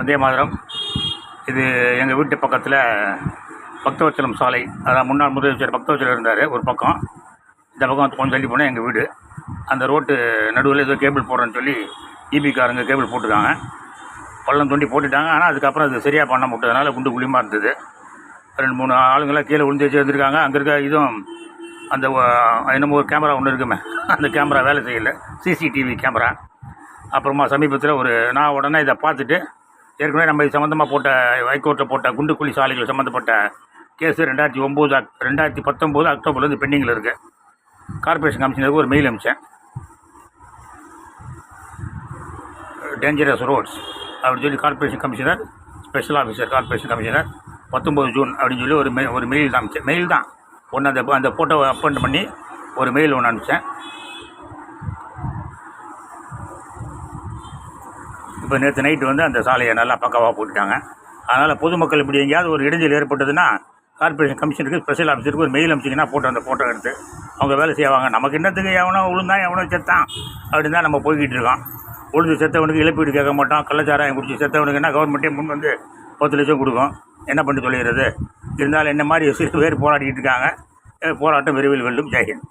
வந்தே மாதரம். இது எங்கள் வீட்டு பக்கத்தில் பக்தவச்சலம் சாலை. அதான் முன்னாள் முதலமைச்சர் பக்தவச்சலம் இருந்தார் ஒரு பக்கம். இந்த பக்கம் கொஞ்சம் தள்ளி போனால் எங்கள் வீடு. அந்த ரோட்டு நடுவில் ஏதோ கேபிள் போடுறேன்னு சொல்லி ஈபிக்காரங்க கேபிள் போட்டுருக்காங்க. பள்ளம் தோண்டி போட்டுட்டாங்க. ஆனால் அதுக்கப்புறம் அது சரியாக பண்ண முடியாதனால குண்டு குழியமாக இருந்தது. ரெண்டு மூணு ஆளுங்களாம் கீழே விழுந்து வச்சு வந்திருக்காங்க அங்கே இருக்க இதுவும் அந்த என்னமோ ஒரு கேமரா ஒன்று இருக்குமே. அந்த கேமரா வேலை செய்யலை. CCTV camera. அப்புறமா சமீபத்தில் ஒரு நான் உடனே இதை பார்த்துட்டு ஏற்கனவே நம்ம இது சம்மந்தமாக போட்ட ஹைகோர்ட்டில் போட்ட குண்டு குழி சாலைகள் சம்மந்தப்பட்ட கேஸு ரெண்டாயிரத்தி ஒம்பது அக் ரெண்டாயிரத்தி பத்தொம்போது அக்டோபர்லேருந்து பெண்டிங்கில் இருக்குது கார்பரேஷன் கமிஷனருக்கு ஒரு மெயில் அனுப்பிச்சேன். டேஞ்சரஸ் ரோட்ஸ் அப்படின்னு சொல்லி corporation commissioner special officer corporation commissioner பத்தொம்பது ஜூன் அப்படின்னு சொல்லி ஒரு மெ ஒரு மெயில் தான் அமிச்சேன் மெயில் தான். ஒன்று அந்த அந்த ஃபோட்டோவை அப்பாயிண்ட் பண்ணி ஒரு மெயில் ஒன்று அனுப்பிச்சேன். இப்போ நேற்று நைட்டு வந்து அந்த சாலையை நல்லா பக்காவாக போட்டுட்டாங்க. அதனால் பொதுமக்கள் இப்படி எங்கேயாவது ஒரு இடைஞ்சல் ஏற்பட்டதுன்னா கார்பரேஷன் கமிஷனுக்கு ஸ்பெஷல் ஆஃபீஸருக்கு ஒரு மெயில் அனுப்பிச்சிங்கன்னா போட்டு அந்த ஃபோட்டோ எடுத்து அவங்க வேலை செய்வாங்க. நமக்கு என்னத்துக்கு எவனோ விழுந்தான் எவனோ செத்தான். அப்படின்னு தான் நம்ம போய்கிட்டு இருக்கோம். உழுந்து செத்தவனுக்கு இழப்பீடு கேட்க மாட்டோம். கள்ளச்சாராயம் குடிச்சு செத்தவனுக்குன்னா கவர்மெண்ட்டே முன் வந்து பத்து லட்சம் கொடுக்கும்? என்ன பண்ணி சொல்லிடுறது? இருந்தாலும் என்ன மாதிரி சில பேர் போராடிக்கிட்டு இருக்காங்க. போராட்டம் விரைவில் வெல்லும். ஜெயஹிந்த்